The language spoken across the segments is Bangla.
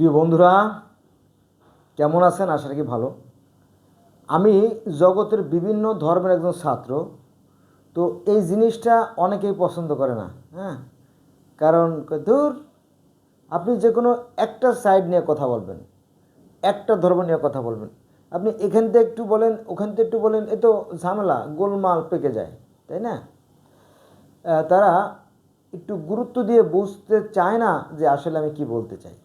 প্রিয় বন্ধুরা, কেমন আছেন? আশা রাখি ভালো। আমি জগতের বিভিন্ন ধর্মের একজন ছাত্র, তো এই জিনিসটা অনেকেই পছন্দ করে না হ্যাঁ? কারণ ধুর, আপনি যে কোনো একটা সাইড নিয়ে কথা বলবেন, একটা ধর্ম নিয়ে কথা বলবেন। আপনি এখান থেকে একটু বলেন, ওখান থেকে একটু বলেন, এ তো ঝামেলা, গোলমাল পেকে যায়, তাই না? তারা একটু গুরুত্ব দিয়ে বুঝতে চায় না যে আসলে আমি কি বলতে চাই।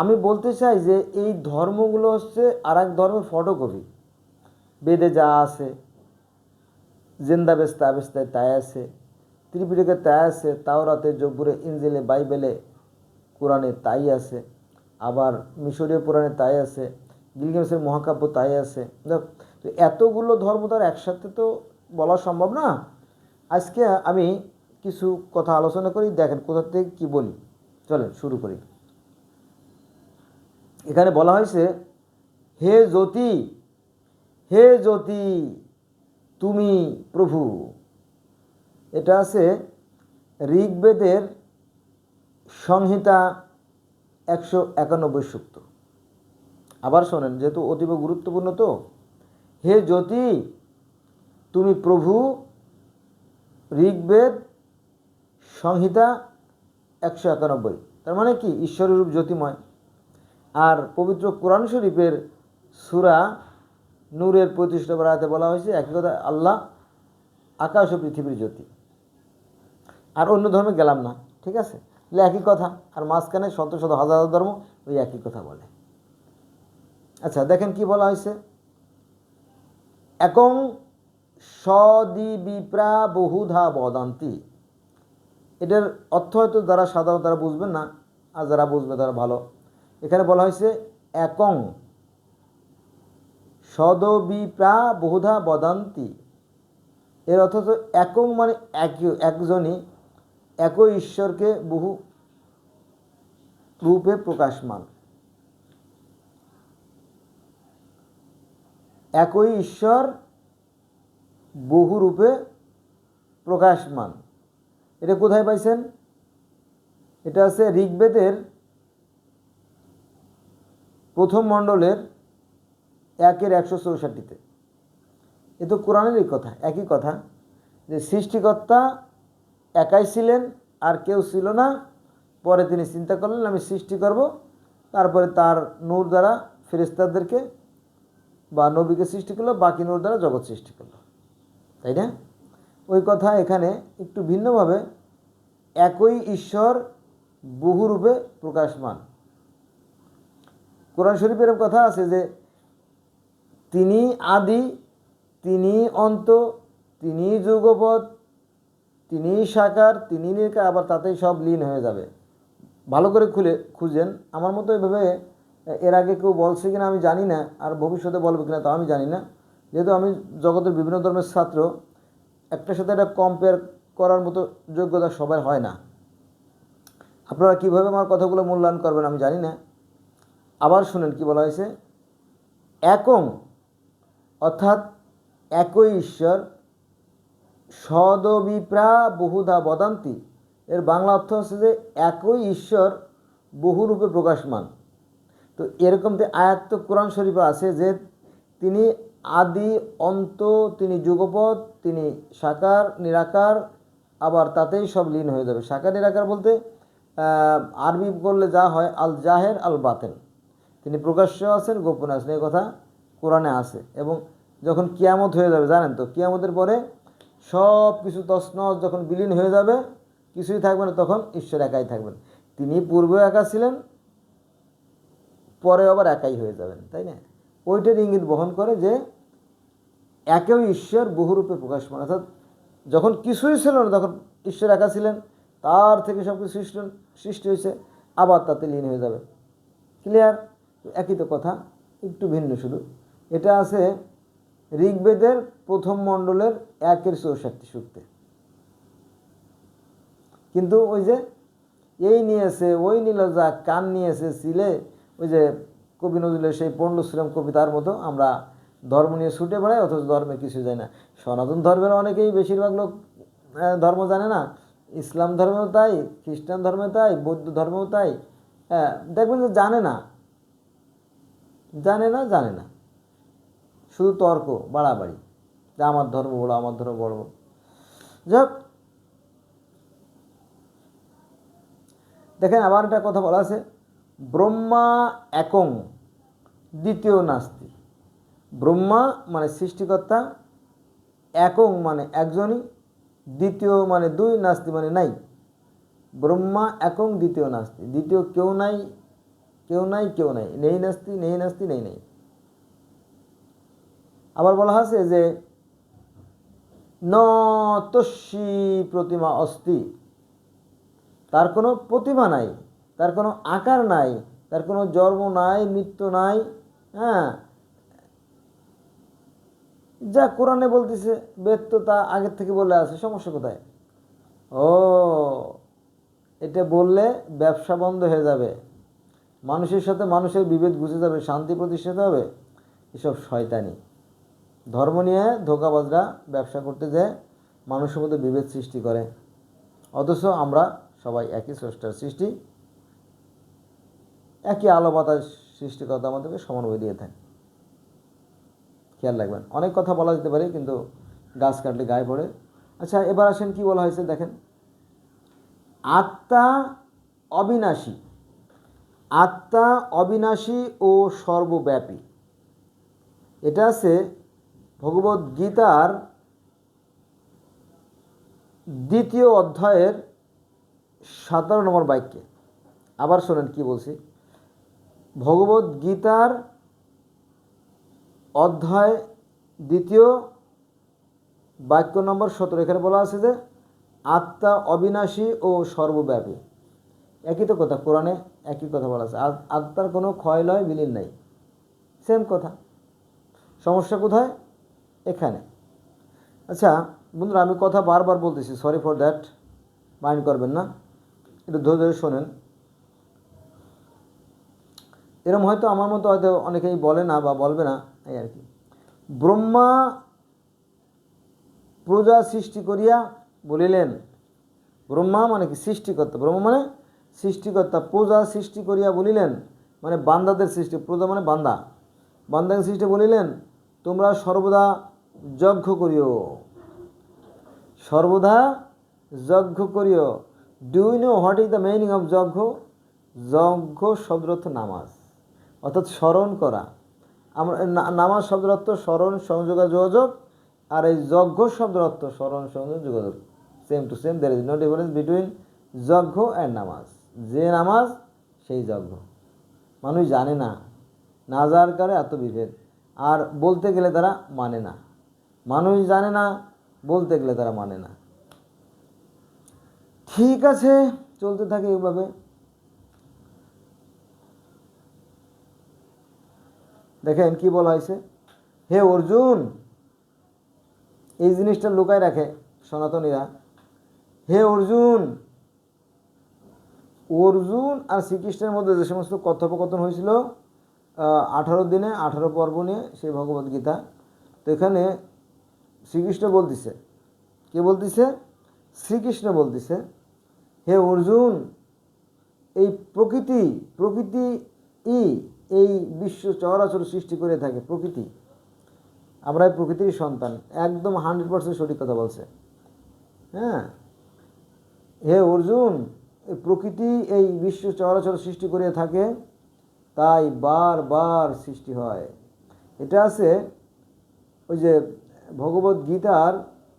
আমি বলতে চাই যে এই ধর্মগুলো হচ্ছে আর এক ধর্মের ফটোকপি বেদে যা আছে, জেন্দা বেস্তা বেস্তায় তাই আছে ত্রিপিটকে তাই আছে, তাওরাতে জব্বুরে ইঞ্জিলে বাইবেলে, কোরআনে তাই আছে, আবার মিশরীয় পুরাণে তাই আছে, গিলগেমসের মহাকাব্য তাই আছে। তো এতগুলো ধর্ম তার একসাথে তো বলা সম্ভব না। আজকে আমি কিছু কথা আলোচনা করি, দেখেন কোথা থেকে কী বলি। চলেন, শুরু করি। এখানে বলা হয়েছে, হে জ্যোতি হে জ্যোতি, তুমি প্রভু। এটা আছে ঋগ্বেদের সংহিতা একশো একানব্বই সূক্ত। আবার শোনেন, যেহেতু অতীব গুরুত্বপূর্ণ তো, হে জ্যোতি, তুমি প্রভু। ঋগ্বেদ সংহিতা একশো একানব্বই। তার মানে কি? ঈশ্বরের রূপ জ্যোতিময়। আর পবিত্র কোরআন শরীফের সুরা নূরের পঁয়ত্রিশ নম্বর বলা হয়েছে, একই কথা, আল্লাহ আকাশ ও পৃথিবীর জ্যোতি। আর অন্য ধর্মে গেলাম না, ঠিক আছে? তাহলে একই কথা, আর মাঝখানে শত শত হাজার হাজার ধর্ম ওই একই কথা বলে। আচ্ছা দেখেন কি বলা হয়েছে? একং সদিবিপ্রা বহুধা বদান্তি। এটার অর্থ হয়তো যারা সাধারণ তারা বুঝবেন না, আর যারা বুঝবে তারা ভালো। এখানে বলা হয়েছে একং। সদবিপ্রা বহুধা বদান্তি। এর অর্থ একং মানে একই, একজনই, একই ঈশ্বরকে বহু রূপে প্রকাশমান। একই ঈশ্বর বহু রূপে প্রকাশমান। এটা কোথায় পাইছেন? এটা আছে ঋগ্বেদের প্রথম মণ্ডলের একের একশো চৌষট্টিতে। এ তো কোরআনেরই কথা, একই কথা যে সৃষ্টিকর্তা একাই ছিলেন, আর কেউ ছিল না। পরে তিনি চিন্তা করলেন, আমি সৃষ্টি করব। তারপরে তার নূর দ্বারা ফেরেস্তাদেরকে বা নবীকে সৃষ্টি করল, বাকি নূর দ্বারা জগৎ সৃষ্টি করল। তাই না? ওই কথা এখানে একটু ভিন্নভাবে একই ঈশ্বর বহুরূপে প্রকাশমান। কোরআন শরীফের কথা আছে যে তিনি আদি, তিনি অন্ত, তিনি যুগপথ তিনি সাকার, তিনি নির্কার, আবার তাতেই সব লীন হয়ে যাবে। ভালো করে খুলে, খুঁজেন। আমার মতো এভাবে এর আগে কেউ বলছে কিনা আমি জানি না, আর ভবিষ্যতে বলবে কিনা তাও আমি জানি না। যেহেতু আমি জগতের বিভিন্ন ধর্মের ছাত্র, একটার সাথে একটা কম্পেয়ার করার মতো যোগ্যতা সবার হয় না। আপনারা কীভাবে আমার কথাগুলো মূল্যায়ন করবেন আমি জানি না। আবার শুনেন কি বলা হয়েছে? একং, অর্থাৎ একই ঈশ্বর, সদবিপ্রা বহুধা বদান্তি। এর বাংলা অর্থ হচ্ছে যে একই ঈশ্বর বহুরূপে প্রকাশমান। তো এরকম যে আয়াত তো কোরআন শরীফে আছে যে তিনি আদি, অন্ত, তিনি যুগপথ তিনি সাকার, নিরাকার, আবার তাতেই সব লীন হয়ে যাবে। সাকার, নিরাকার বলতে আরবি করলে যা হয় আল জাহের আল বাতেন তিনি প্রকাশ্য আছেন, গোপনে আছেন, এই কথা কোরআনে আছে। এবং যখন কিয়ামত হয়ে যাবে, জানেন তো, কিয়ামতের পরে সব কিছু তসনস যখন বিলীন হয়ে যাবে, কিছুই থাকবে না, তখন ঈশ্বর একাই থাকবেন। তিনি পূর্বেও একা ছিলেন, পরে আবার একাই হয়ে যাবেন, তাই না? ওইটার ইঙ্গিত বহন করে যে একেও ঈশ্বর বহুরূপে প্রকাশমান অর্থাৎ যখন কিছুই ছিল না, তখন ঈশ্বর একা ছিলেন, তার থেকে সব কিছু সৃষ্টি সৃষ্টি হয়েছে, আবার তাতে লীন হয়ে যাবে। ক্লিয়ার একই তো কথা, একটু ভিন্ন শুধু। এটা আছে ঋগ্বেদের প্রথম মণ্ডলের একের চৌষট্টি সূক্তে। কিন্তু ওই যে এই নিয়েছে, ওই নিল যা কান নিয়েছে সিলে ওই যে কবি নজরুলের সেই পণ্যশ্রম কবিতার মতো আমরা ধর্ম নিয়ে ছুটে বেড়াই, অথচ ধর্মে কিছু যায় না। সনাতন ধর্মের অনেকেই বেশিরভাগ লোক ধর্ম জানে না। ইসলাম ধর্মেও তাই, খ্রিস্টান ধর্মেও তাই, বৌদ্ধ ধর্মেও তাই। হ্যাঁ দেখবেন যে জানে না। জানে না জানে না। শুধু তর্ক, বাড়াবাড়ি। যে আমার ধর্ম বড়, আমার ধর্ম বড়। যাক। দেখেন আবার একটা কথা বলা আছে, ব্রহ্মা একং, দ্বিতীয় নাস্তি। ব্রহ্মা মানে সৃষ্টিকর্তা, একং মানে একজনই, দ্বিতীয় মানে দুই, নাস্তি মানে নাই। ব্রহ্মা একং, দ্বিতীয় নাস্তি। দ্বিতীয় কেউ নাই কেউ নাই কেউ নাই। নেই নাস্তি নেই নাস্তি, নেই নেই। আবার বলা হয়েছে যে, ন তস্যি প্রতিমা অস্তি। তার কোনো প্রতিমা নাই, তার কোনো আকার নাই, তার কোনো জন্ম নাই, মৃত্যু নাই হ্যাঁ? যা কোরআনে বলতেছে তো তা আগের থেকে বলে আছে, সমস্যা কোথায়? ও, এটা বললে ব্যবসা বন্ধ হয়ে যাবে। মানুষের সাথে মানুষের বিভেদ ঘুষে যাবে, শান্তি প্রতিষ্ঠিত হবে, এসব শয়তানি। ধর্ম নিয়ে ধোকাবাজরা ব্যবসা করতে যায় মানুষের মধ্যে বিভেদ সৃষ্টি করে। অথচ আমরা সবাই একই স্রষ্টার সৃষ্টি, একই আলো বাতাস সৃষ্টিকর্তা আমাদেরকে সমানভাবে দিয়ে থাকে। খেয়াল রাখবেন, অনেক কথা বলা যেতে পারে, কিন্তু গাছ কাটলে গায়ে পড়ে। আচ্ছা এবার আসেন কি বলা হয়েছে, দেখেন। আত্মা অবিনাশী। আত্মা অবিনাশী ও সর্বব্যাপী। এটা আছে ভগবত গীতার দ্বিতীয় অধ্যায়ের সাতারো নম্বর বাক্যে। আবার শোনেন কি বলছি? ভগবত গীতার অধ্যায় দ্বিতীয় বাক্য নম্বর সতেরো, এখানে বলা আছে যে, আত্মা অবিনাশী ও সর্বব্যাপী। একই তো কথা, কোরআনে একই কথা বলা আছে। আত- আত্মার কোনো ক্ষয়, লয়, বিলীন নাই। সেম কথা। সমস্যা কোথায়? এখানে। আচ্ছা বন্ধুরা, আমি কথা বারবার বলতেছি সরি ফর দ্যাট মাইন্ড করবেন না। একটু ধৈর্য ধরে শোনেন। এরম হয়তো আমার মতো হয়তো অনেকেই বলে না বা বলবে না, এই আর কি। ব্রহ্মা প্রজা সৃষ্টি করিয়া বলিলেন, ব্রহ্মা মানে কি? সৃষ্টিকর্তা। ব্রহ্মা মানে সৃষ্টিকর্তা প্রজা সৃষ্টি করিয়া বলিলেন মানে বান্দাদের সৃষ্টি, প্রজা মানে বান্দা। বান্দাকে সৃষ্টি বলিলেন, তোমরা সর্বদা যজ্ঞ করিও। সর্বদা যজ্ঞ করিও। Do you know what is the meaning of yajna? যজ্ঞ শব্দ অর্থ নামাজ। অর্থাৎ স্মরণ করা। আমরা নামাজ শব্দের অর্থ স্মরণ, সংযোগ, যোগাযোগ, আর এই যজ্ঞ শব্দের অর্থ স্মরণ, সংযোগ, যোগাযোগ। Same to same there is no difference between yajna and namaz. যে নামাজ, সেই যজ্ঞ মানুষ জানে না। না যাওয়ার কারণে এত বিভেদ। আর বলতে গেলে তারা মানে না। মানুষ জানে না, বলতে গেলে তারা মানে না। ঠিক আছে, চলতে থাকে এইভাবে। দেখেন কি বলা হয়েছে? হে অর্জুন! এই জিনিসটা লুকায় রাখে সনাতনীরা। হে অর্জুন! অর্জুন আর শ্রীকৃষ্ণের মধ্যে যে সমস্ত কথোপকথন হয়েছিল আঠারো দিনে, আঠারো পর্ব নিয়ে সেই ভগবদ গীতা। তো এখানে শ্রীকৃষ্ণ বলতেছে। কে বলতেছে? শ্রীকৃষ্ণ বলতেছে, হে অর্জুন, এই প্রকৃতি প্রকৃতি ই এই বিশ্ব চরাচর সৃষ্টি করে থাকে, প্রকৃতি। আমরা এই প্রকৃতির সন্তান। একদম হান্ড্রেড পার্সেন্ট সঠিক কথা বলছে। হ্যাঁ? হে অর্জুন প্রকৃতি এই বিশ্ব চরাচর সৃষ্টি করে থাকে, তাই বারবার সৃষ্টি হয়। এটা আছে ওই যে ভগবত গীতার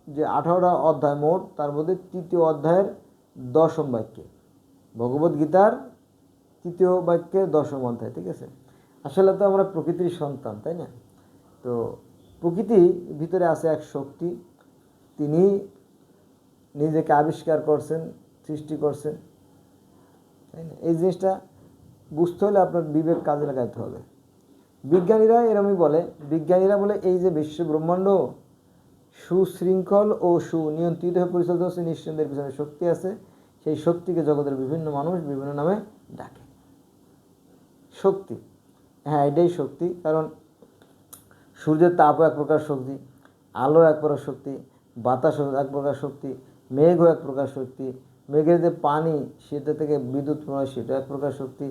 যে আঠারোটা অধ্যায় মোট, তার মধ্যে তৃতীয় অধ্যায়ের দশম বাক্যে। ভগবত গীতার তৃতীয় বাক্যে দশম অধ্যায়, ঠিক আছে? আসলে তো আমরা প্রকৃতির সন্তান, তাই না? তো প্রকৃতি ভিতরে আছে এক শক্তি, তিনি নিজেকে আবিষ্কার করছেন, সৃষ্টি করছেন। তাই না? এই জিনিসটা বুঝতে হলে আপনার বিবেক কাজে লাগাতে হবে। বিজ্ঞানীরা এরমই বলে, বিজ্ঞানীরা বলে এই যে বিশ্ব ব্রহ্মাণ্ড সুশৃঙ্খল ও সুনিয়ন্ত্রিত হয়ে পরিচালিত হচ্ছে, নিঃসন্দেহের পিছনে শক্তি আছে, সেই শক্তিকে জগতের বিভিন্ন মানুষ বিভিন্ন নামে ডাকে। শক্তি। হ্যাঁ এটাই শক্তি, কারণ সূর্যের তাপও এক প্রকার শক্তি, আলো এক প্রকার শক্তি বাতাস এক প্রকার শক্তি, মেঘও এক প্রকার শক্তি মেঘের যে পানি, সেটা থেকে বিদ্যুৎ হয় সেটা এক প্রকার শক্তি।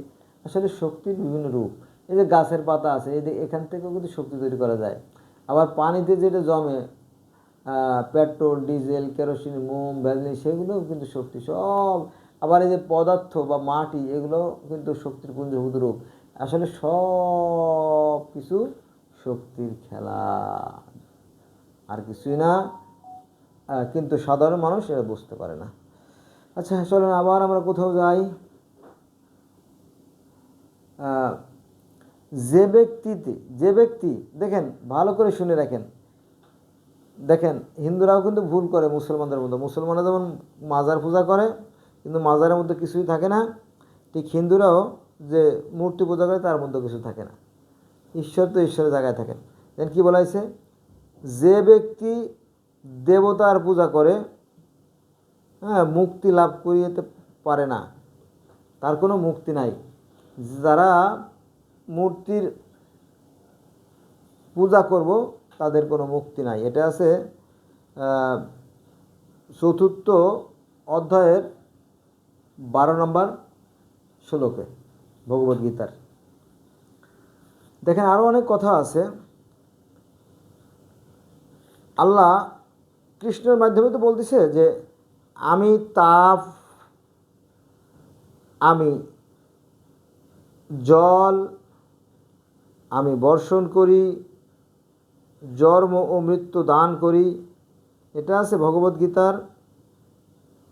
আসলে শক্তির বিভিন্ন রূপ। এই যে গাছের পাতা আছে, এই যে এখান থেকেও কিন্তু শক্তি তৈরি করা যায়। আবার পানিতে যেটা জমে পেট্রোল, ডিজেল, কেরোসিন, মোম ভ্যালিন সেগুলোও কিন্তু শক্তি, সব। আবার এই যে পদার্থ বা মাটি এগুলো কিন্তু শক্তির পুঞ্জভূত রূপ। আসলে সব কিছু শক্তির খেলা। আর কিছুই না কিন্তু সাধারণ মানুষ এটা বুঝতে পারে না। আচ্ছা চলেন, আবার আমরা কোথাও যাই। যে ব্যক্তিতে, যে ব্যক্তি, দেখেন, ভালো করে শুনে রাখেন। দেখেন, হিন্দুরাও কিন্তু ভুল করে মুসলমানদের মধ্যে। মুসলমানরা যেমন মাজার পূজা করে, কিন্তু মাজারের মধ্যে কিছুই থাকে না। ঠিক হিন্দুরাও যে মূর্তি পূজা করে, তার মধ্যে কিছু থাকে না। ঈশ্বর তো ঈশ্বরের জায়গায় থাকেন। দেন কী বলা হয়েছে? যে ব্যক্তি দেবতার পূজা করে হ্যাঁ মুক্তি লাভ করিতে পারে না। তার কোনো মুক্তি নাই। যারা মূর্তির পূজা করব, তাদের কোনো মুক্তি নাই। এটা আছে চতুর্থ অধ্যায়ের বারো নম্বর শ্লোকে ভগবদ্গীতার দেখেন আরও অনেক কথা আছে। আল্লাহ কৃষ্ণের মাধ্যমে তো বলতেছে যে আমি তাপ আমি জল, আমি বর্ষণ করি, জন্ম ও মৃত্যু দান করি। এটা আছে ভগবদ্গীতার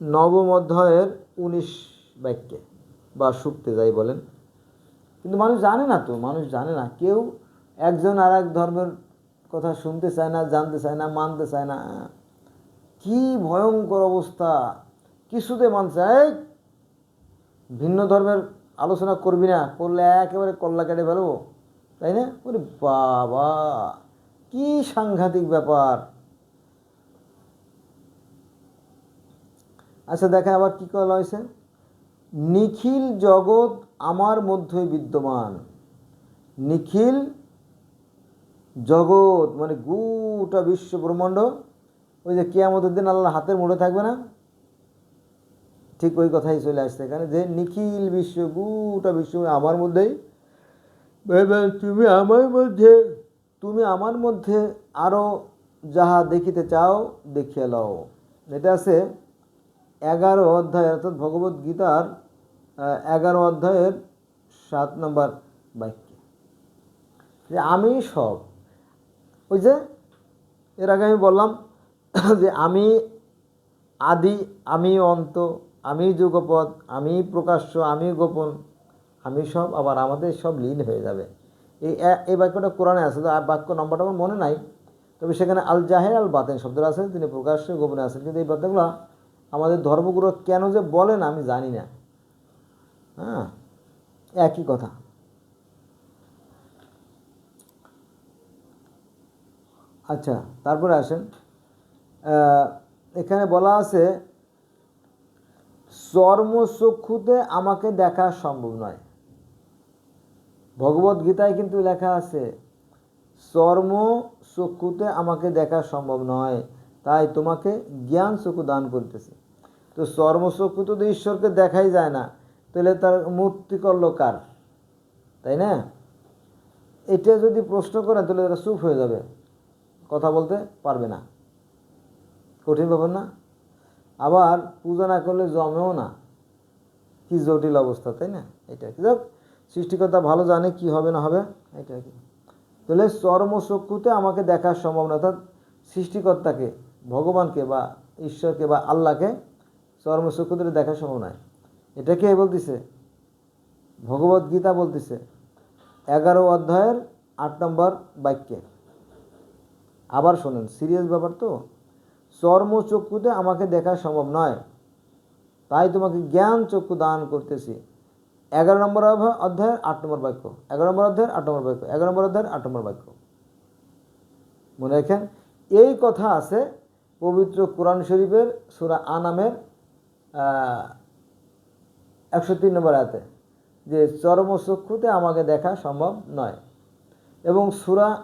নবম অধ্যায়ের উনিশ বাক্যে বা সুক্তে যাই বলেন। কিন্তু মানুষ জানে না তো, মানুষ জানে না। কেউ একজন আর এক ধর্মের কথা শুনতে চায় না, জানতে চায় না, মানতে চায় না। কি ভয়ঙ্কর অবস্থা? কিছুতে মানছে, এই ভিন্ন ধর্মের আলোচনা করবি না, করলে একেবারে কল্লা কেটে ফেলব, তাই না? ওরে বাবা, কি সাংঘাতিক ব্যাপার। আচ্ছা দেখেন আবার কি করা হয়েছে? নিখিল জগৎ আমার মধ্যে বিদ্যমান। নিখিল জগৎ মানে গোটা বিশ্ব ব্রহ্মাণ্ড ওই যে কেয়ামতের দিন আল্লাহ হাতের মুঠে থাকবে না? ঠিক ওই কথাই চলে আসছে এখানে যে নিখিল বিশ্ব, গোটা বিশ্ব আমার মধ্যেই। তুমি আমার মধ্যে, তুমি আমার মধ্যে আরও যাহা দেখিতে চাও, দেখিয়ে লও। এটা আছে এগারো অধ্যায়, অর্থাৎ ভগবত গীতার এগারো অধ্যায়ের সাত নম্বর বাক্যে। যে আমি সব, ওই যে এর আগে আমি বললাম যে আমি আদি, আমি অন্ত, আমি যুগপদ আমি প্রকাশ্য, আমি গোপন, আমি সব আবার আমাদের সব লীন হয়ে যাবে। এই এই বাক্যটা কোরআনে আছে, তো আর বাক্য নম্বরটা আমার মনে নাই। তবে সেখানে আল জাহের আল বাতেন শব্দটা আছে, তিনি প্রকাশ্যে গোপনে আছেন। কিন্তু এই বার্তাগুলো আমাদের ধর্মগুরু কেন যে বলেন আমি জানি না। হ্যাঁ একই কথা। আচ্ছা তারপরে আসেন। এখানে বলা আছে, চর্মচক্ষুতে আমাকে দেখা সম্ভব নয়। ভগবত গীতায় কিন্তু লেখা আছে চর্ম চক্ষুতে আমাকে দেখা সম্ভব নয়, তাই তোমাকে জ্ঞান চক্ষু দান করতেছে। তো চর্ম চক্ষু তো ঈশ্বরকে দেখাই যায় না, তাহলে তার মূর্তি করল কার? তাই না? এটা যদি প্রশ্ন করেন তাহলে তারা চুপ হয়ে যাবে, কথা বলতে পারবে না। কঠিন ব্যাপার না। আবার পূজা না করলে জমেও না। কি জটিল অবস্থা, তাই না? এটা কি? যাক, সৃষ্টিকর্তা ভালো জানে কি হবে না হবে, এটা কি? তাহলে চর্মচক্ষুতে আমাকে দেখার সম্ভব না। অর্থাৎ সৃষ্টিকর্তাকে, ভগবানকে বা ঈশ্বরকে বা আল্লাহকে চর্মচক্ষুতে দেখা সম্ভব নয় এটা কে বলতেছে? ভগবত গীতা বলতেছে, এগারো অধ্যায়ের আট নম্বর বাক্যে। আবার শোনেন সিরিয়াস ব্যাপার তো? চর্মচক্ষুতে আমাকে দেখা সম্ভব নয়। তাই তোমাকে জ্ঞান চক্ষু দান করতেছি। এগারো নম্বর অধ্যায়- অধ্যায়ের আট নম্বর বাক্য। এগারো নম্বর অধ্যায়ের আট নম্বর বাক্য। এগারো নম্বর অধ্যায়ের আট নম্বর বাক্য। মনে রাখেন, এই কথা আছে পবিত্র কোরআন শরীফের সুরা আনামের একশো তিন নম্বর আয়াতে, যে চর্মচক্ষুতে আমাকে দেখা সম্ভব নয়। এবং সুরা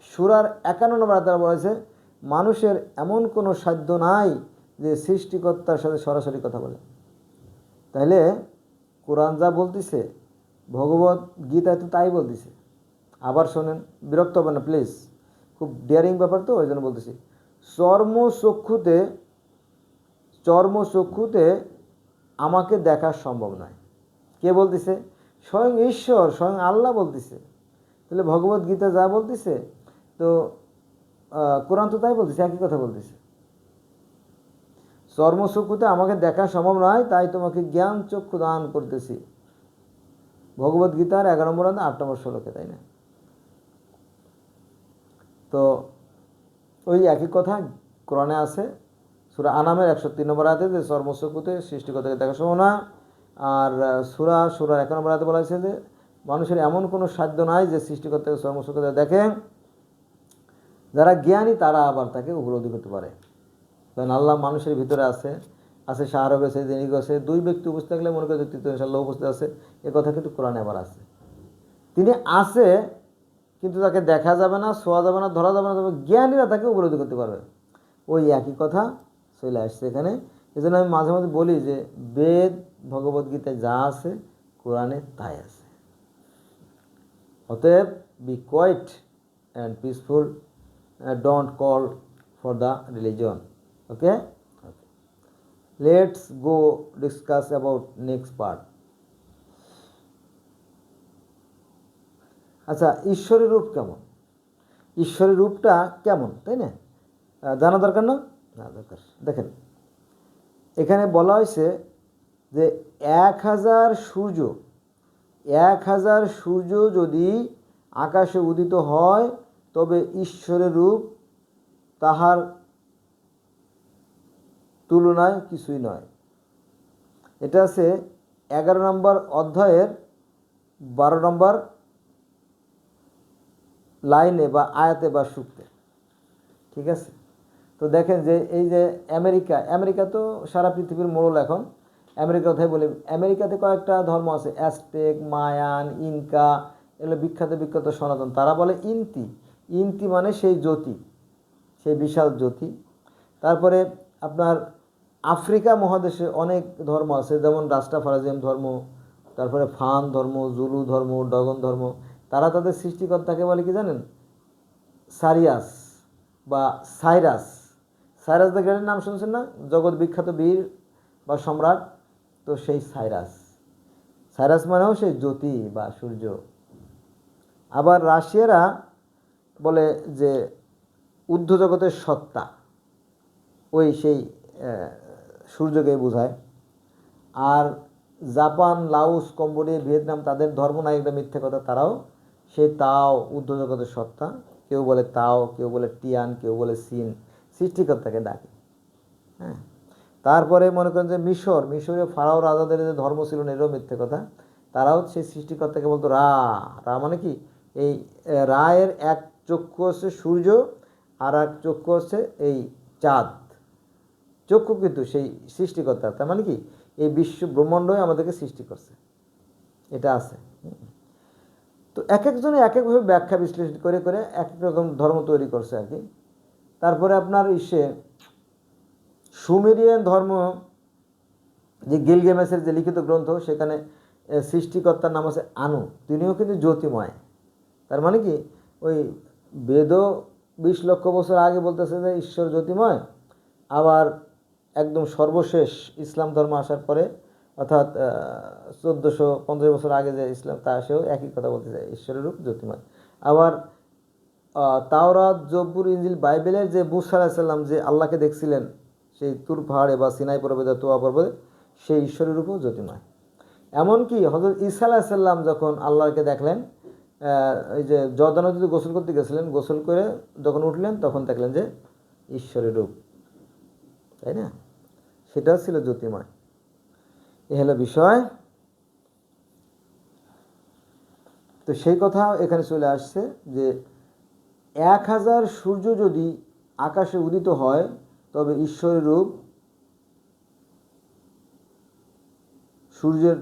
সুরার একান্ন নম্বর আয়াতে বলেছে মানুষের এমন কোনো সাধ্য নাই যে সৃষ্টিকর্তার সাথে সরাসরি কথা বলে। তাইলে কোরআন যা বলতেছে, ভগবত গীতায় তো তাই বলতেছে। আবার শোনেন, বিরক্ত হবে না প্লিজ খুব ডিয়ারিং ব্যাপার তো ওই জন্য বলতেছি চর্মচক্ষুতে চর্মচক্ষুতে আমাকে দেখা সম্ভব নয়। কে বলতেছে? স্বয়ং ঈশ্বর, স্বয়ং আল্লাহ বলতেছে। তাহলে ভগবত গীতা যা বলতেছে, তো কোরআন তো তাই বলতেছে, একই কথা বলতেছে। চর্মচক্ষুতে আমাকে দেখা সম্ভব নয়, তাই তোমাকে জ্ঞান চক্ষু দান করতেছি। ভগবত গীতার এগারো নম্বর আট নম্বর ষোলোকে তাই না? তো ওই একই কথা কোরআনে আছে। সুরা আনামের একশো তিন নম্বর আয়াতে যে চর্মচক্ষুতে সৃষ্টিকর্তাকে দেখা সম্ভব না আর সুরা, সুরার এক নম্বর আয়াতে বলা হয়েছে যে, মানুষের এমন কোনো সাধ্য নাই যে সৃষ্টিকর্তাকে চর্মচক্ষুতে দেখে। যারা জ্ঞানী, তারা আবার তাকে উপলব্ধি করতে পারে। কারণ আল্লাহ মানুষের ভিতরে আছে আছে শাহরব আছে জেনিক আছে দুই ব্যক্তি উপস্থিত থাকলে মনে করে তৃতীয় ইনশাল্লাহ উপস্থিত আছে। এ কথা কিন্তু কোরআনে আবার আছে। তিনি আছে, কিন্তু তাকে দেখা যাবে না, শোয়া যাবে না, ধরা যাবে না, তবে জ্ঞানীরা তাকে উপলব্ধি করতে পারবে। ওই একই কথা চলে আসছে এখানে। এই জন্য আমি মাঝে মাঝে বলি যে, বেদ ভগবদ্গীতায় যা আছে, কোরআনে তাই আছে। অতএব be quiet and peaceful don't call for the religion okay let's go discuss about next part আচ্ছা ঈশ্বরের রূপ কেমন? ঈশ্বরের রূপটা কেমন, তাই না? জানা দরকার না? না, দরকার। দেখেন, এখানে বলা হয়েছে যে এক হাজার সূর্য, এক হাজার সূর্য যদি আকাশে উদিত হয় তবে ঈশ্বরের রূপ তাহার তুলনায় কিছুই নয়। এটা আছে এগারো নম্বর অধ্যায়ের বারো নম্বর লাইনে বা আয়াতে বা সুক্তে ঠিক আছে? তো দেখেন যে এই যে আমেরিকা আমেরিকা তো সারা পৃথিবীর মোড়ল এখন। আমেরিকার কথাই বলি, আমেরিকাতে কয়েকটা ধর্ম আছে অ্যাস্টেক মায়ান, ইনকা, এগুলো বিখ্যাত বিখ্যাত সনাতন। তারা বলে ইন্তি। ইন্তি মানে সেই জ্যোতি, সেই বিশাল জ্যোতি। তারপরে আপনার আফ্রিকা মহাদেশে অনেক ধর্ম আছে, যেমন রাস্টাফারাজিয়াম ধর্ম, তারপরে ফান ধর্ম, জুলু ধর্ম, ডগন ধর্ম। তারা তাদের সৃষ্টিকর্তাকে বলে কি জানেন? সারিয়াস বা সাইরাস। সাইরাস দ্য গ্রেটের নাম শুনছেন না? জগৎ বিখ্যাত বীর বা সম্রাট, তো সেই সাইরাস। সাইরাস মানেও সেই জ্যোতি বা সূর্য। আবার রাশিয়ারা বলে যে ঊর্ধ্ব জগতের সত্তা, ওই সেই সূর্যকে বোঝায়। আর জাপান লাউস কম্বোডিয়া, ভিয়েতনাম তাদের ধর্ম নাই একটা মিথ্যে কথা। তারাও সে তাও ঊর্ধ্ব জগতের সত্তা। কেউ বলে তাও, কেউ বলে টিয়ান, কেউ বলে সিন। সৃষ্টিকর্তাকে ডাকে। হ্যাঁ। তারপরে মনে করেন যে মিশর মিশরে ফারাও রাজাদের যে ধর্ম ছিল না এরও মিথ্যে কথা। তারাও সেই সৃষ্টিকর্তাকে বলতো রা। রা মানে কি? এই রায়ের এক চক্ষু হচ্ছে সূর্য, আর এক চক্ষু হচ্ছে এই চাঁদ। চক্ষু কিন্তু সেই সৃষ্টিকর্তা, তার মানে কি? এই বিশ্ব ব্রহ্মাণ্ডই আমাদেরকে সৃষ্টি করছে। এটা আছে। তো এক একজনে এক একভাবে ব্যাখ্যা বিশ্লেষণ করে করে এক এক রকম ধর্ম তৈরি করছে আর কি। তারপরে আপনার ইসে সুমেরিয়ান ধর্ম, যে গিলগেমেসের যে লিখিত গ্রন্থ, সেখানে সৃষ্টিকর্তার নাম আছে আনু। তিনিও কিন্তু জ্যোতিময়। তার মানে কি? ওই বেদ বিশ লক্ষ বছর আগে বলতেছে যে ঈশ্বর জ্যোতিময়, আবার একদম সর্বশেষ ইসলাম ধর্ম আসার পরে, অর্থাৎ চোদ্দোশো পঞ্চাশ বছর আগে যে ইসলাম, তা সেও একই কথা বলতে চায়, ঈশ্বরের রূপ জ্যোতিময়। আবার তাওরাত, জব্বুর ইঞ্জিল বাইবেলের যে মুসা আলাহিসাল্লাম যে আল্লাহকে দেখছিলেন, সেই তুর পাহাড়ে বা সিনাই পর্বতে তোয়া পর্বতে, সেই ঈশ্বরের রূপও জ্যোতিময়। এমনকি হজরত ঈসা আলাহিসাল্লাম যখন আল্লাহকে দেখলেন এই যে জর্দান নদীতে গোসল করতে গেছিলেন, গোসল করে যখন উঠলেন তখন দেখলেন যে ঈশ্বরের রূপ, তাই না? সেটা ছিল জ্যোতিময় এ হলো বিষয়। তো সেই কথা এখানে চলে আসছে যে এক হাজার সূর্য যদি আকাশে উদিত হয়, তবে ঈশ্বরের রূপ সূর্যের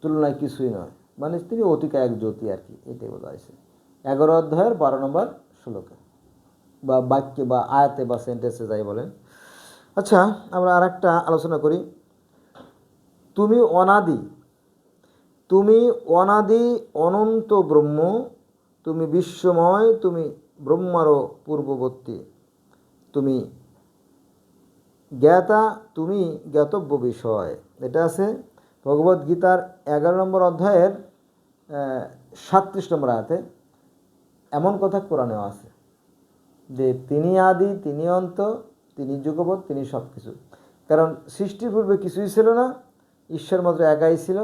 তুলনায় কিছুই নয়। মানে তিনি অতিকা এক জ্যোতি আর কি, এটাই বলা হয়েছে এগারো অধ্যায়ের বারো নম্বর শ্লোকে বা বাক্যে বা আয়াতে বা সেন্টেন্সে যাই বলেন। আচ্ছা আমরা আর একটা আলোচনা করি। তুমি অনাদি তুমি অনাদি অনন্ত ব্রহ্ম, তুমি বিশ্বময়, তুমি ব্রহ্মারও পূর্ববর্তী, তুমি জ্ঞাতা, তুমি জ্ঞাতব্য বিষয়। এটা আছে ভগবদ গীতার এগারো নম্বর অধ্যায়ের সাতত্রিশ নম্বর আয়াতে এমন কথা কোরআনেও আছে যে তিনি আদি, তিনি অন্ত, তিনি যুগপৎ, তিনি সব কিছু কারণ সৃষ্টির পূর্বে কিছুই ছিল না, ঈশ্বর মাত্র একাই ছিল,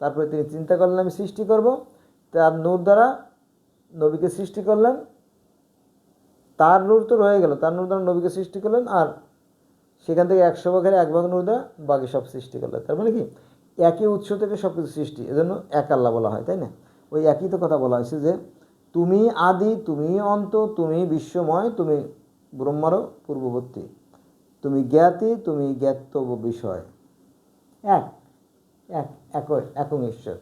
তারপরে তিনি চিন্তা করলেন, আমি সৃষ্টি করব, তার নূর দ্বারা নবীকে সৃষ্টি করলেন, তার নূর তো রয়ে গেল, তার নূর দ্বারা নবীকে সৃষ্টি করলেন, আর সেখান থেকে একশো ভাগের এক ভাগ নূর দ্বারা বাকি সব সৃষ্টি করলেন। তার মানে কি? একই উৎস থেকে সব কিছু সৃষ্টি, এজন্য এক আল্লাহ বলা হয়, তাই না? ওই একই তো কথা বলা হয়েছে যে, তুমি আদি, তুমি অন্ত, তুমি বিশ্বময়, তুমি ব্রহ্মারও পূর্ববর্তী, তুমি জ্ঞাতি, তুমি জ্ঞাতব্য বিষয়। এক এক এক, একং ঈশ্বর।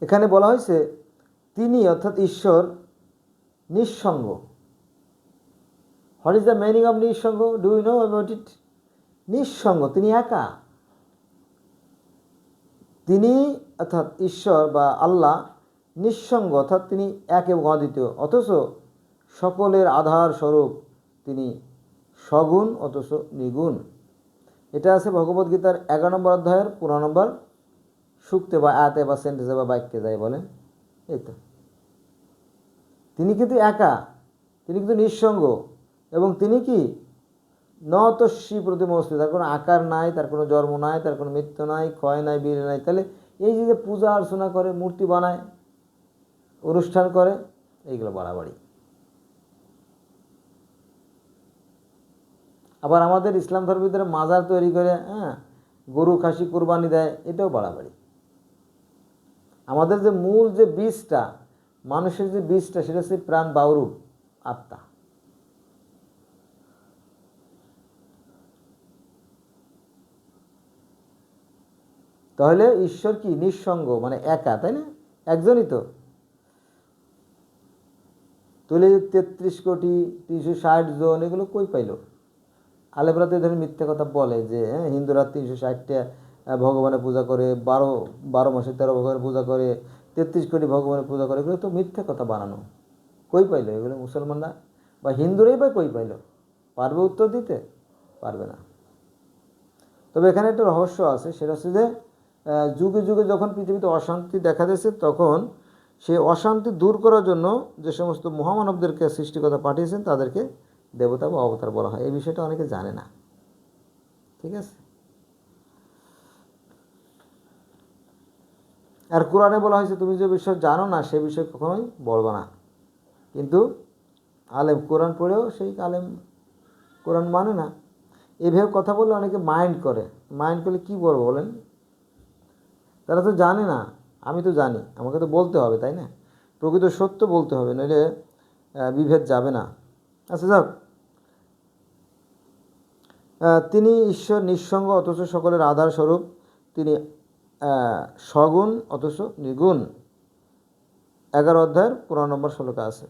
এখানে বলা হয়েছে, তিনি অর্থাৎ ঈশ্বর নিঃসঙ্গ। What is the meaning of nisanga do you know about it নিঃসঙ্গ তিনি একা। তিনি অর্থাৎ ঈশ্বর বা আল্লাহ নিঃসঙ্গ, অর্থাৎ তিনি এক এবং অদ্বিতীয়। অথচ সকলের আধার স্বরূপ তিনি সগুণ, অথচ নিগুণ। এটা আছে ভগবদ্গীতার এগারো নম্বর অধ্যায়ের পনেরো নম্বর সুক্তে বা আতে বা সেন্টেন্সে বা বাক্যে যায় বলেন এই তো। তিনি কিন্তু একা, তিনি কিন্তু নিঃসঙ্গ। এবং তিনি কি? নতস্বী প্রতিমস্তি তার কোনো আকার নাই, তার কোনো জন্ম নাই, তার কোনো মৃত্যু নাই, ক্ষয় নাই, বীর নাই। তাহলে এই যে পূজা অর্চনা করে, মূর্তি বানায়, অনুষ্ঠান করে, এইগুলো বাড়াবাড়ি। আবার আমাদের ইসলাম ধর্মের ভিতরে মাজার তৈরি করে হ্যাঁ গরু খাসি কোরবানি দেয়, এটাও বাড়াবাড়ি। আমাদের যে মূল যে বীজটা, মানুষের যে বীজটা, সেটা হচ্ছে প্রাণ বাউরূপ আত্মা। তাহলে ঈশ্বর কি নিঃসঙ্গ? মানে একা, তাই না? একজনই তো। তুলে তেত্রিশ কোটি তিনশো ষাট জন, এগুলো কই পাইল? আলেমরা তো ধরে মিথ্যে কথা বলে যে হ্যাঁ হিন্দুরা তিনশো ষাটটা ভগবানের পূজা করে, বারো বারো মাসে তেরো ভগবানের পূজা করে, তেত্রিশ কোটি ভগবানের পূজা করে, এগুলো তো মিথ্যে কথা বানানো। কই পাইল এগুলো মুসলমানরা? বা হিন্দুরাই বা কই পাইল? পারবে উত্তর দিতে? পারবে না। তবে এখানে একটা রহস্য আছে, সেটা হচ্ছে যে যুগে যুগে যখন পৃথিবীতে অশান্তি দেখা দিয়েছে, তখন সেই অশান্তি দূর করার জন্য যে সমস্ত মহামানবদেরকে সৃষ্টিকতা পাঠিয়েছেন, তাদেরকে দেবতা বা অবতার বলা হয়। এই বিষয়টা অনেকে জানে না। ঠিক আছে? আর কোরআনে বলা হয়েছে, তুমি যে বিষয় জানো না, সে বিষয় কখনোই বলব না। কিন্তু আলেম কোরআন পড়েও সেই আলেম কোরআন মানে না। এভাবে কথা বললে অনেকে মাইন্ড করে। মাইন্ড করলে কি বলব বলেন? তারা তো জানে না। আমি তো জানি, আমাকে তো বলতে হবে, তাই না? প্রকৃত সত্য বলতে হবে, নইলে বিভেদ যাবে না। আচ্ছা যাক। তিনি ঈশ্বর নিঃসঙ্গ অথচ সকলের আধার স্বরূপ তিনি সগুণ অথচ নিগুণ। এগারো অধ্যায়ের পনেরো নম্বর শ্লোকে আছে।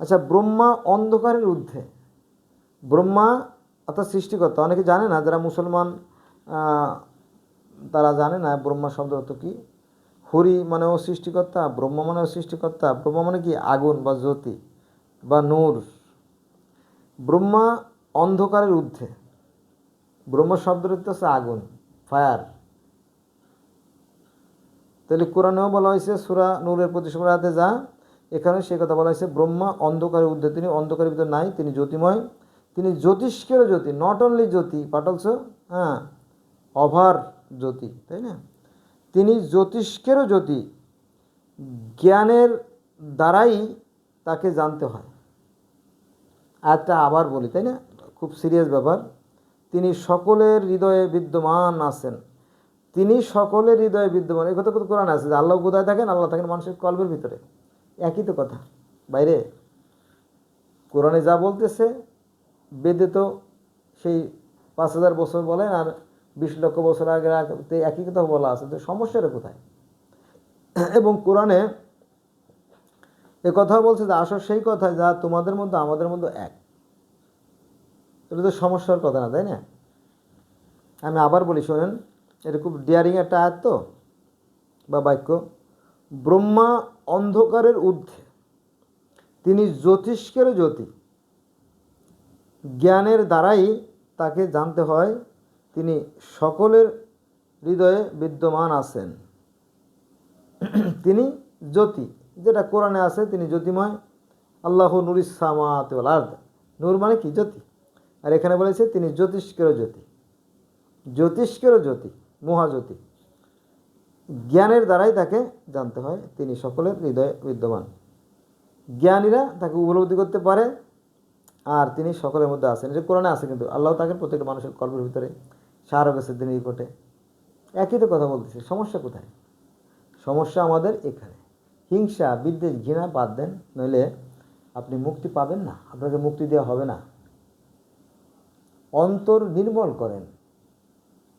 আচ্ছা ব্রহ্মা অন্ধকারের ঊর্ধ্বে। ব্রহ্মা, অর্থাৎ সৃষ্টিকর্তা, অনেকে জানে না যারা মুসলমান তারা জানে না ব্রহ্মা শব্দ অর্থ কী? হরি মানেও সৃষ্টিকর্তা, ব্রহ্ম মানেও সৃষ্টিকর্তা, ব্রহ্ম মানে কি? আগুন বা জ্যোতি বা নূর। ব্রহ্মা অন্ধকারের ঊর্ধ্বে। ব্রহ্ম শব্দের হচ্ছে আগুন, ফায়ার। তাহলে কোরআনেও বলা হয়েছে, সুরা নূরের প্রতি রাতে যা। এখানে সে কথা বলা হয়েছে, ব্রহ্মা অন্ধকারের ঊর্ধ্বে, তিনি অন্ধকারের ভিতরে নাই, তিনি জ্যোতিময়। তিনি জ্যোতিষ্কেরও জ্যোতি not only Jyoti but also হ্যাঁ অভার। জ্যোতি, তাই না? তিনি জ্যোতিষ্কেরও জ্যোতি, জ্ঞানের দ্বারাই তাকে জানতে হয়। একটা আবার বলি, তাই না? খুব সিরিয়াস ব্যাপার। তিনি সকলের হৃদয়ে বিদ্যমান আছেন। তিনি সকলের হৃদয়ে বিদ্যমান। এই কথা কোরআন আছে যে আল্লাহ কোথায় থাকেন? আল্লাহ থাকেন মানুষের কল্পের ভিতরে। একই তো কথা। বাইরে? কোরআনে যা বলতেছে, বেদে তো সেই পাঁচ হাজার বছর বলেন আর বিশ লক্ষ বছর আগে একই কথা বলা আছে তো সমস্যাটা কোথায়? এবং কোরআনে এ কথা বলছে যে আসল সেই কথা যা তোমাদের মধ্যে, আমাদের মধ্যে এক। এটা তো সমস্যার কথা না, তাই না? আমি আবার বলি, শোনেন, এটা খুব ডিয়ারিং একটা আয়াত তো, বা বাক্য। ব্রহ্মা অন্ধকারের ঊর্ধ্বে, তিনি জ্যোতিষ্কের জ্যোতি, জ্ঞানের দ্বারাই তাকে জানতে হয় তিনি সকলের হৃদয়ে বিদ্যমান আছেন। তিনি জ্যোতি, যেটা কোরআনে আছে, তিনি জ্যোতিময়। আল্লাহ নুরিসামাত আর্দ। নূর মানে কি? জ্যোতি। আর এখানে বলেছে তিনি জ্যোতিষ্কের জ্যোতি। জ্যোতিষ্কের জ্যোতি, মহাজ্যোতি। জ্ঞানের দ্বারাই তাকে জানতে হয়, তিনি সকলের হৃদয়ে বিদ্যমান। জ্ঞানীরা তাকে উপলব্ধি করতে পারে, আর তিনি সকলের মধ্যে আছেন। এটা কোরআনে আছে কিন্তু, আল্লাহ তাকে প্রত্যেকটা মানুষের কল্পের ভিতরে সারা গেছে তিনি নিকটে একই তো কথা বলতেছে, সমস্যা কোথায়? সমস্যা আমাদের এখানে। হিংসা, বিদ্বেষ, ঘৃণা বাদ দেন, নইলে আপনি মুক্তি পাবেন না, আপনাকে মুক্তি দেওয়া হবে না। অন্তর নির্মল করেন,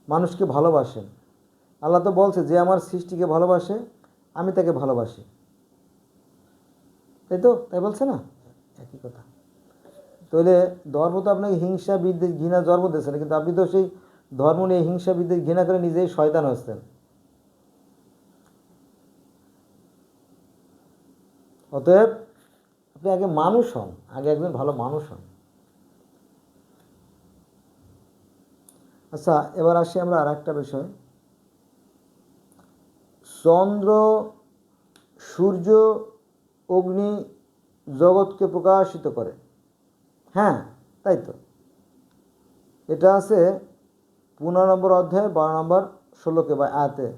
মানুষকে ভালোবাসেন। আল্লাহ তো বলছে, যে আমার সৃষ্টিকে ভালোবাসে, আমি তাকে ভালোবাসি। তাই তো? তাই বলছে না? একই কথা। তাহলে ধর্ম তো আপনাকে হিংসা, বিদ্বেষ, ঘৃণা জন্ম দিয়েছে না, কিন্তু আপনি তো সেই ধর্ম নিয়ে হিংসা বিদ্বেষ ঘৃণা করে নিজেই শয়তান হচ্ছেন। অতএব আপনি আগে মানুষ হন, আগে একজন ভালো মানুষ হন। আচ্ছা এবার আসি আমরা আর একটা বিষয়। চন্দ্র, সূর্য, অগ্নি জগৎকে প্রকাশিত করে। হ্যাঁ তাই তো। এটা আছে পনেরো নম্বর অধ্যায়, বারো নম্বর ষোলোকে বা আয়াতে।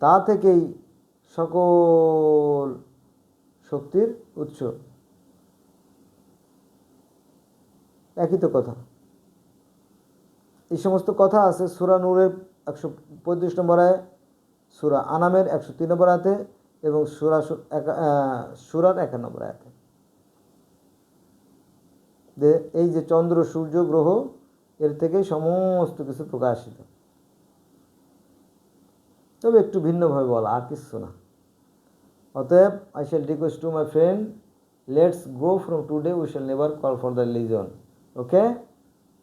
তা থেকেই সকল শক্তির উৎস। একই তো কথা। এই সমস্ত কথা আছে সুরা নূরের একশো পঁয়ত্রিশ নম্বর আয় সুরা আনামের একশো তিন নম্বর আয়াতে এবং সুরা একা- সুরার একান্ন নম্বর আয়াতে। এই যে চন্দ্র, সূর্য, গ্রহ এর থেকেই সমস্ত কিছু প্রকাশিত। তবে একটু ভিন্নভাবে বলা, আর কিছু না। অতএব I shall request to my friend let's go from today we shall never call for the religion okay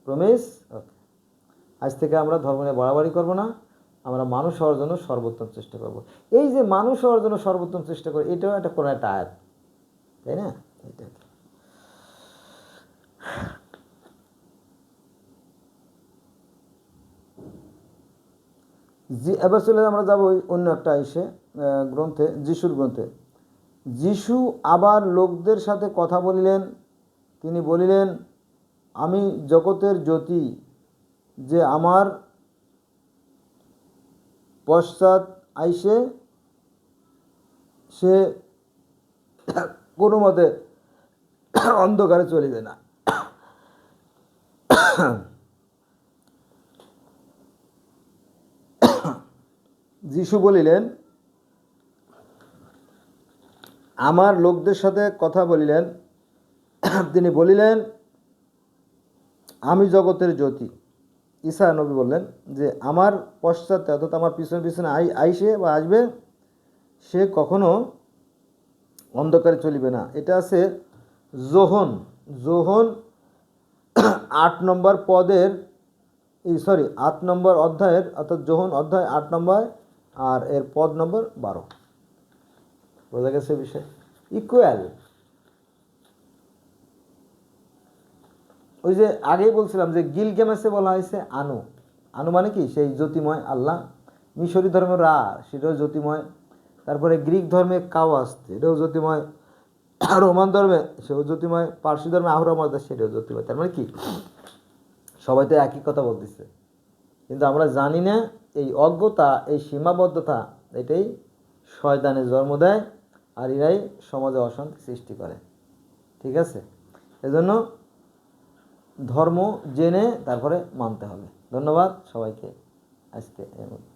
promise okay আজ থেকে আমরা ধর্ম নিয়ে বাড়াবাড়ি করব না, আমরা মানুষ হওয়ার জন্য সর্বোত্তম চেষ্টা করব। এই যে মানুষ হওয়ার জন্য সর্বোত্তম চেষ্টা করে, এটাও একটা কোনো একটা আয়াত, তাই না? এটা জি, এবার চলে আমরা যাব অন্য একটা এসে গ্রন্থে, যিশুর গ্রন্থে। যিশু আবার লোকদের সাথে কথা বলিলেন। তিনি বলিলেন, আমি জগতের জ্যোতি, যে আমার পশ্চাৎ আইসে সে কোনো মতে অন্ধকারে চলিবে না। যিশু বলিলেন, আমার লোকদের সাথে কথা বলিলেন। তিনি বলিলেন, আমি জগতের জ্যোতি। ঈসা নবী বললেন যে, আমার পশ্চাতে অর্থাৎ আমার পিছনে পিছনে আই, আইসে বা আসবে, সে কখনো অন্ধকারে চলিবে না। এটা আছে জোহন জোহন আট নম্বর পদের, এই সরি, আট নম্বর অধ্যায়ের, অর্থাৎ জোহন অধ্যায় আট নম্বর আর এর পদ নম্বর বারো। বোঝা গেছে বিষয়? ইকুয়াল ওই যে আগেই বলছিলাম যে গিলগেমেসে বলা হয়েছে আনু। আনু মানে কি? সেই জ্যোতিময় আল্লাহ। মিশরি ধর্মের রা, সেটাও জ্যোতিময়। তারপরে গ্রিক ধর্মে কাওয়াস এটাও জ্যোতিময়। রোমান ধর্মে, সেও জ্যোতিময়। পার্সি ধর্মে আহরমদ, সেটাও জ্যোতিময়। তার মানে কি? সবাই তো একই কথা বলতেছে। কিন্তু আমরা জানি না এই অজ্ঞতা, এই সীমাবদ্ধতা, এটাই শয়তানের জন্ম দেয় আর এরাই সমাজে অশান্তি সৃষ্টি করে। ঠিক আছে? এজন্য ধর্ম জেনে তারপরে মানতে হবে। ধন্যবাদ সবাইকে আজকে এর মধ্যে